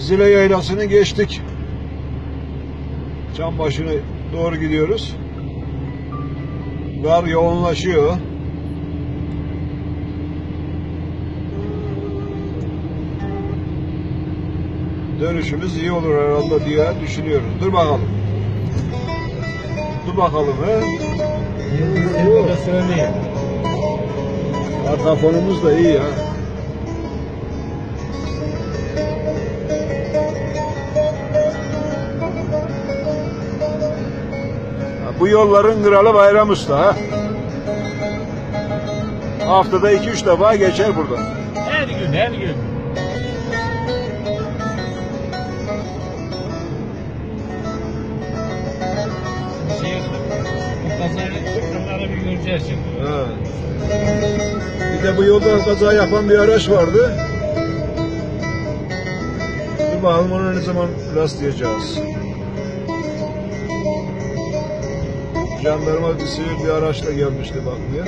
Zile yaylasını geçtik. Çam başına doğru gidiyoruz. Kar yoğunlaşıyor. Dönüşümüz iyi olur herhalde diye düşünüyoruz. Dur bakalım. Dur bakalım he. Arka fonumuz da iyi ya. Bu yolların kralı Bayram Usta ha. Haftada iki üç defa geçer burada. Her gün her gün. Onlara bir göreceğiz şimdi. Ha. Bir de bu yolda kaza yapan bir araç vardı. Dur bakalım ona ne zaman rastlayacağız. Jandarma bir sivil bir araçla gelmişti bakmaya.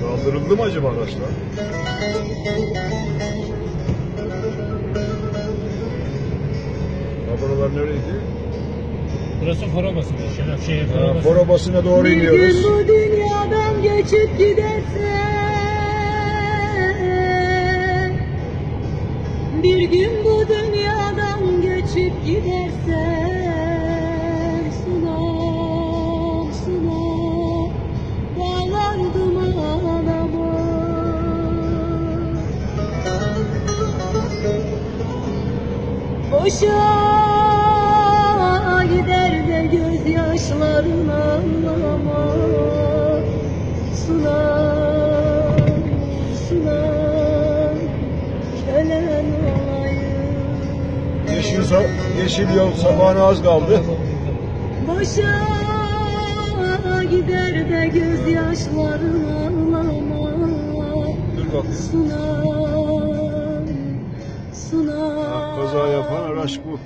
Kaldırıldı mı acaba araçlar? Buralar nereydi? Burası Forobası. Şeref şehir. Forobası'na doğru Bir gün iniyoruz. bu dünyadan geçip gidersen Boşa gider de gözyaşların ağlama Sunan, sunan Kölen olayım Yeşil, yeşil yol sabahına az kaldı. Boşa gider de gözyaşların bakayım. Sunan, kaza yapan araç bu.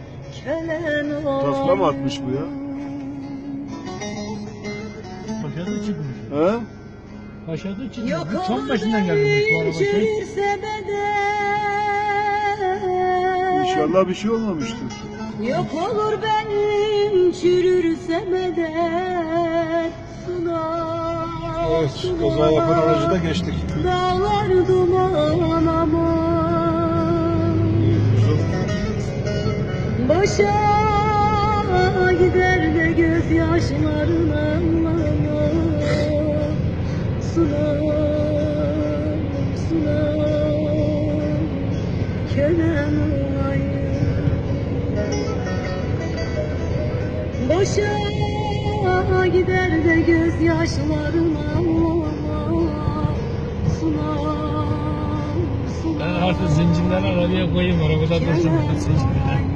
Takla mı atmış bu ya? Paşa'da çıkmış. He? Paşa'da çıkmış. Yok Bu çam başından gelmiş bu araba şey. İnşallah bir şey olmamıştır. Yok olur benim çürürse beden Sunar, Evet, kaza yapan aracı da geçtik. Dağlar duman ama Başa gider de gözyaşların ağlama Sunar, sunar Kölen olayım. Boşa gider de gözyaşların ağlama Sunar, sunar Ben artık zincirleri arabaya koyayım. Arabada dursun. Zincirler.